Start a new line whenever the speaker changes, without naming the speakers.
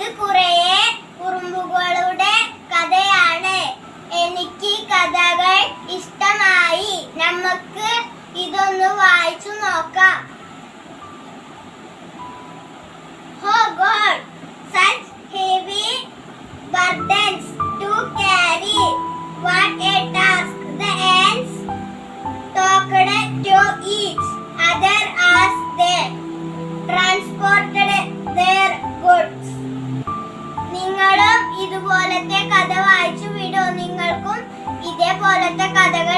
ഇത് കുറേ കുറുമ്പുകളുടെ കഥയാണ്. എനിക്ക് കഥകൾ ഇഷ്ടമായി. നമുക്ക് ഇതൊന്ന് വായിച്ചു നോക്കാം. ഹോ God such heavy burdens to carry what a task the ants talked to eat ഇതുപോലത്തെ കഥ വായിച്ചു വിടോ. നിങ്ങൾക്കും ഇതേപോലത്തെ കഥകൾ